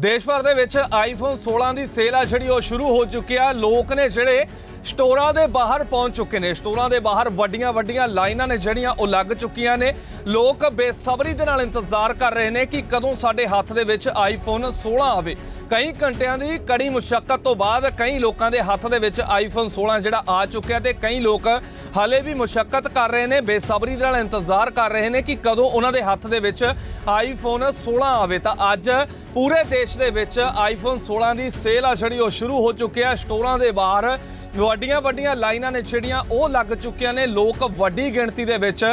ਦੇਸ਼ ਭਰ ਦੇ ਵਿੱਚ ਆਈਫੋਨ 16 ਦੀ ਸੇਲ ਆ ਜਿਹੜੀ ਉਹ ਸ਼ੁਰੂ ਹੋ ਚੁੱਕੀ ਆ। ਲੋਕ ਨੇ ਜਿਹੜੇ ਸਟੋਰਾਂ ਦੇ ਬਾਹਰ ਪਹੁੰਚ ਚੁੱਕੇ ਨੇ। ਸਟੋਰਾਂ ਦੇ ਬਾਹਰ ਵੱਡੀਆਂ ਵੱਡੀਆਂ ਲਾਈਨਾਂ ਨੇ ਜਿਹੜੀਆਂ ਉਹ ਲੱਗ ਚੁੱਕੀਆਂ ਨੇ। ਲੋਕ ਬੇਸਬਰੀ ਦੇ ਨਾਲ ਇੰਤਜ਼ਾਰ ਕਰ ਰਹੇ ਨੇ ਕਿ ਕਦੋਂ ਸਾਡੇ ਹੱਥ ਦੇ ਵਿੱਚ ਆਈਫੋਨ 16 ਆਵੇ। ਕਈ ਘੰਟਿਆਂ ਦੀ ਕੜੀ ਮੁਸ਼ਕਲ ਤੋਂ ਬਾਅਦ ਕਈ ਲੋਕਾਂ ਦੇ ਹੱਥ ਦੇ ਵਿੱਚ ਆਈਫੋਨ 16 ਜਿਹੜਾ ਆ ਚੁੱਕਿਆ ਤੇ ਕਈ ਲੋਕ ਹਾਲੇ ਵੀ ਮੁਸ਼ਕਲ ਕਰ ਰਹੇ ਨੇ। ਬੇਸਬਰੀ ਦੇ ਨਾਲ ਇੰਤਜ਼ਾਰ ਕਰ ਰਹੇ ਨੇ ਕਿ ਕਦੋਂ ਉਹਨਾਂ ਦੇ ਹੱਥ ਦੇ ਵਿੱਚ ਆਈਫੋਨ 16 ਆਵੇ। ਤਾਂ ਅੱਜ ਪੂਰੇ ਦੇਸ਼ ਦੇ ਵਿੱਚ ਆਈਫੋਨ 16 ਦੀ ਸੇਲ ਆ ਜਿਹੜੀ, ਉਹ ਸ਼ੁਰੂ ਹੋ ਚੁੱਕੀ ਹੈ ਸਟੋਰਾਂ ਦੇ ਬਾਹਰ। ਵੱਡੀਆਂ ਵੱਡੀਆਂ ਲਾਈਨਾਂ ਨੇ ਜਿਹੜੀਆਂ, ਉਹ ਲੱਗ ਚੁੱਕੀਆਂ ਨੇ। ਲੋਕ ਵੱਡੀ ਗਿਣਤੀ ਦੇ ਵਿੱਚ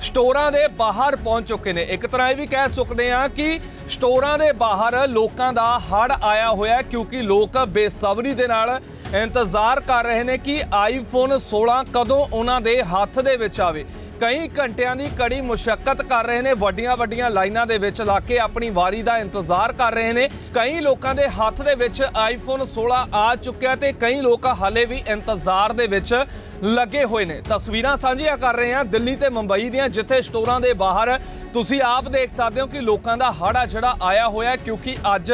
ਸਟੋਰਾਂ ਦੇ ਬਾਹਰ ਪਹੁੰਚ ਚੁੱਕੇ ਨੇ। ਇੱਕ ਤਰ੍ਹਾਂ ਇਹ ਵੀ ਕਹਿ ਸਕਦੇ ਆ ਕਿ ਸਟੋਰਾਂ ਦੇ ਬਾਹਰ ਲੋਕਾਂ ਦਾ ਹੜ ਆਇਆ ਹੋਇਆ ਕਿਉਂਕਿ ਲੋਕ ਬੇਸਬਰੀ ਦੇ ਨਾਲ ਇੰਤਜ਼ਾਰ ਕਰ ਰਹੇ ਨੇ ਕਿ ਆਈਫੋਨ 16 ਕਦੋਂ ਉਹਨਾਂ ਦੇ ਹੱਥ ਦੇ ਵਿੱਚ ਆਵੇ। ਕਈ ਘੰਟਿਆਂ ਦੀ ਕੜੀ ਮੁਸ਼ਕਲ ਕਰ ਰਹੇ ਨੇ, ਵੱਡੀਆਂ ਵੱਡੀਆਂ ਲਾਈਨਾਂ ਦੇ ਵਿੱਚ ਲਾ ਕੇ ਆਪਣੀ ਵਾਰੀ ਦਾ ਇੰਤਜ਼ਾਰ ਕਰ ਰਹੇ ਨੇ। ਕਈ ਲੋਕਾਂ ਦੇ ਹੱਥ ਦੇ ਵਿੱਚ ਆਈਫੋਨ 16 ਆ ਚੁੱਕਿਆ ਤੇ ਕਈ ਲੋਕ ਹਾਲੇ ਵੀ ਇੰਤਜ਼ਾਰ ਦੇ ਵਿੱਚ ਲੱਗੇ ਹੋਏ ਨੇ। ਤਸਵੀਰਾਂ ਸਾਂਝੀਆਂ ਕਰ ਰਹੇ ਹਾਂ ਦਿੱਲੀ ਤੇ ਮੁੰਬਈ ਦੀਆਂ, ਜਿੱਥੇ ਸਟੋਰਾਂ ਦੇ ਬਾਹਰ ਤੁਸੀਂ ਆਪ ਦੇਖ ਸਕਦੇ ਹੋ ਕਿ ਲੋਕਾਂ ਦਾ ਹੜਾ ਜਿਹੜਾ ਆਇਆ ਹੋਇਆ ਕਿਉਂਕਿ ਅੱਜ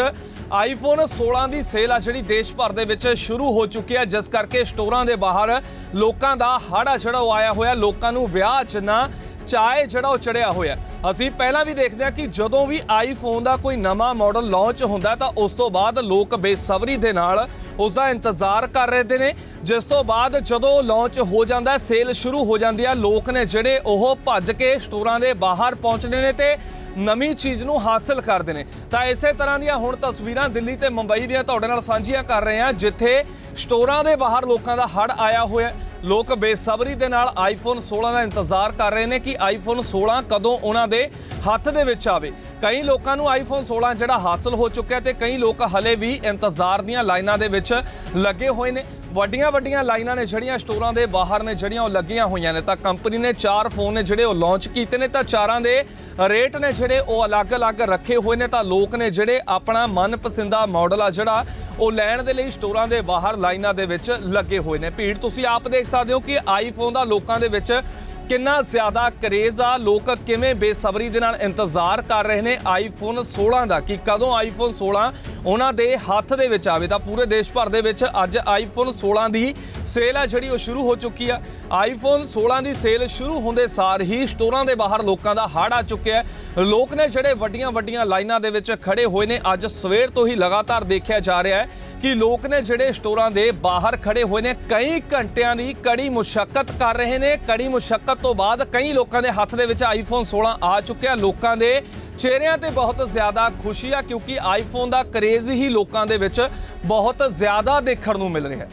ਆਈਫੋਨ 16 ਦੀ ਸੇਲ ਆ ਜਿਹੜੀ ਦੇਸ਼ ਭਰ ਦੇ ਵਿੱਚ ਸ਼ੁਰੂ ਹੋ ਚੁੱਕੀ ਹੈ ਜਿਸ ਕਰਕੇ ਸਟੋਰਾਂ ਦੇ ਬਾਹਰ ਲੋਕਾਂ ਦਾ ਹੜਾ ਜਿਹੜਾ ਉਹ ਆਇਆ ਹੋਇਆ। ਲੋਕਾਂ ਨੂੰ ਵਿਆਹ ਚ ਨਾ ਚਾਏ ਜਿਹੜਾ ਉਹ ਚੜਿਆ ਹੋਇਆ। ਅਸੀਂ ਪਹਿਲਾਂ ਵੀ ਦੇਖਦੇ ਹਾਂ ਕਿ ਜਦੋਂ ਵੀ ਆਈਫੋਨ ਦਾ ਕੋਈ ਨਵਾਂ ਮਾਡਲ ਲਾਂਚ ਹੁੰਦਾ ਤਾਂ ਉਸ ਤੋਂ ਬਾਅਦ ਲੋਕ ਬੇਸਬਰੀ ਦੇ ਨਾਲ ਉਸ ਦਾ ਇੰਤਜ਼ਾਰ ਕਰ ਰਹੇ ਨੇ। ਜਿਸ ਤੋਂ ਬਾਅਦ ਜਦੋਂ ਲਾਂਚ ਹੋ ਜਾਂਦਾ ਸੇਲ ਸ਼ੁਰੂ ਹੋ ਜਾਂਦੀ ਹੈ, ਲੋਕ ਨੇ ਜਿਹੜੇ ਉਹ ਭੱਜ ਕੇ ਸਟੋਰਾਂ ਦੇ ਬਾਹਰ ਪਹੁੰਚਦੇ ਨੇ ਤੇ ਨਵੀਂ ਚੀਜ਼ ਨੂੰ ਹਾਸਲ ਕਰਦੇ ਨੇ। ਤਾਂ ਇਸੇ ਤਰ੍ਹਾਂ ਦੀਆਂ ਹੁਣ ਤਸਵੀਰਾਂ ਦਿੱਲੀ ਤੇ ਮੁੰਬਈ ਦੀਆਂ ਤੁਹਾਡੇ ਨਾਲ ਸਾਂਝੀਆਂ ਕਰ ਰਹੇ ਹਾਂ, ਜਿੱਥੇ ਸਟੋਰਾਂ ਦੇ ਬਾਹਰ ਲੋਕਾਂ ਦਾ ਹੜ ਆਇਆ ਹੋਇਆ ਲੋਕ ਬੇਸਬਰੀ ਦੇ ਨਾਲ ਆਈਫੋਨ 16 ਦਾ ਇੰਤਜ਼ਾਰ ਕਰ ਰਹੇ ਨੇ ਕਿ ਆਈਫੋਨ 16 ਕਦੋਂ ਉਹਨਾਂ ਦੇ ਹੱਥ ਦੇ ਵਿੱਚ ਆਵੇ। ਕਈ ਲੋਕਾਂ ਨੂੰ ਆਈਫੋਨ 16 ਜਿਹੜਾ ਹਾਸਲ ਹੋ ਚੁੱਕਿਆ ਤੇ ਕਈ ਲੋਕ ਹਲੇ ਵੀ ਇੰਤਜ਼ਾਰ ਦੀਆਂ ਲਾਈਨਾਂ ਦੇ ਵਿੱਚ ਲੱਗੇ ਹੋਏ ਨੇ। ਵੱਡੀਆਂ ਵੱਡੀਆਂ ਲਾਈਨਾਂ ਨੇ ਜਿਹੜੀਆਂ ਸਟੋਰਾਂ ਦੇ ਬਾਹਰ ਨੇ, ਜਿਹੜੀਆਂ ਉਹ ਲੱਗੀਆਂ ਹੋਈਆਂ ਨੇ। ਤਾਂ ਕੰਪਨੀ ਨੇ ਚਾਰ ਫੋਨ ਨੇ ਜਿਹੜੇ ਉਹ ਲਾਂਚ ਕੀਤੇ ਨੇ। ਤਾਂ ਚਾਰਾਂ ਦੇ ਰੇਟ ਨੇ ਜਿਹੜੇ ਉਹ ਅਲੱਗ-ਅਲੱਗ ਰੱਖੇ ਹੋਏ ਨੇ। ਤਾਂ ਲੋਕ ਨੇ ਜਿਹੜੇ ਆਪਣਾ ਮਨਪਸੰਦਾ ਮਾਡਲ ਆ ਜਿਹੜਾ ਉਹ ਲੈਣ ਦੇ ਲਈ ਸਟੋਰਾਂ ਦੇ ਬਾਹਰ ਲਾਈਨਾਂ ਦੇ ਵਿੱਚ ਲੱਗੇ ਹੋਏ ਨੇ। ਭੀੜ ਤੁਸੀਂ ਆਪ ਦੇਖ ਸਕਦੇ ਹੋ ਕਿ ਆਈਫੋਨ ਦਾ ਲੋਕਾਂ ਦੇ ਵਿੱਚ ਕਿੰਨਾ ਜ਼ਿਆਦਾ ਕਰੇਜ਼ ਆ? ਲੋਕ ਕਿਵੇਂ ਬੇਸਬਰੀ ਦੇ ਨਾਲ ਇੰਤਜ਼ਾਰ ਕਰ ਰਹੇ ਨੇ? ਆਈਫੋਨ 16 ਦਾ ਕਿ ਕਦੋਂ ਆਈਫੋਨ 16 ਉਹਨਾਂ ਦੇ ਹੱਥ ਦੇ ਵਿੱਚ ਆਵੇ ਤਾਂ ਪੂਰੇ ਦੇਸ਼ ਭਰ ਦੇ ਵਿੱਚ ਅੱਜ ਆਈਫੋਨ 16 ਦੀ ਸੇਲ ਆ ਜਿਹੜੀ ਉਹ ਸ਼ੁਰੂ ਹੋ ਚੁੱਕੀ ਆ। ਆਈਫੋਨ 16 ਦੀ ਸੇਲ ਸ਼ੁਰੂ ਹੁੰਦੇ ਸਾਰ ਹੀ ਸਟੋਰਾਂ ਦੇ ਬਾਹਰ ਲੋਕਾਂ ਦਾ ਹੜ ਆ ਚੁੱਕਿਆ ਲੋਕ ਨੇ ਜਿਹੜੇ ਵੱਡੀਆਂ ਵੱਡੀਆਂ ਲਾਈਨਾਂ ਦੇ ਵਿੱਚ ਖੜੇ ਹੋਏ ਨੇ, ਅੱਜ ਸਵੇਰ ਤੋਂ ਹੀ ਲਗਾਤਾਰ ਦੇਖਿਆ ਜਾ ਰਿਹਾ ਹੈ ਕਿ ਲੋਕ ਨੇ ਜਿਹੜੇ ਸਟੋਰਾਂ ਦੇ ਬਾਹਰ ਖੜੇ ਹੋਏ ਨੇ, ਕਈ ਘੰਟਿਆਂ ਦੀ ਕੜੀ ਮੁਸ਼ਕਲ ਕਰ ਰਹੇ ਨੇ। ਕੜੀ ਮੁਸ਼ਕਲ ਤੋਂ ਬਾਅਦ ਕਈ ਲੋਕਾਂ ਦੇ ਹੱਥ ਦੇ ਵਿੱਚ ਆਈਫੋਨ 16 ਆ ਚੁੱਕਿਆ। ਲੋਕਾਂ ਦੇ ਚਿਹਰਿਆਂ ਤੇ ਬਹੁਤ ਜ਼ਿਆਦਾ ਖੁਸ਼ੀ ਆ ਕਿਉਂਕਿ ਆਈਫੋਨ ਦਾ ਕਰੇਜ਼ ਹੀ ਲੋਕਾਂ ਦੇ ਵਿੱਚ ਬਹੁਤ ਜ਼ਿਆਦਾ ਦੇਖਣ ਨੂੰ ਮਿਲ ਰਿਹਾ ਹੈ।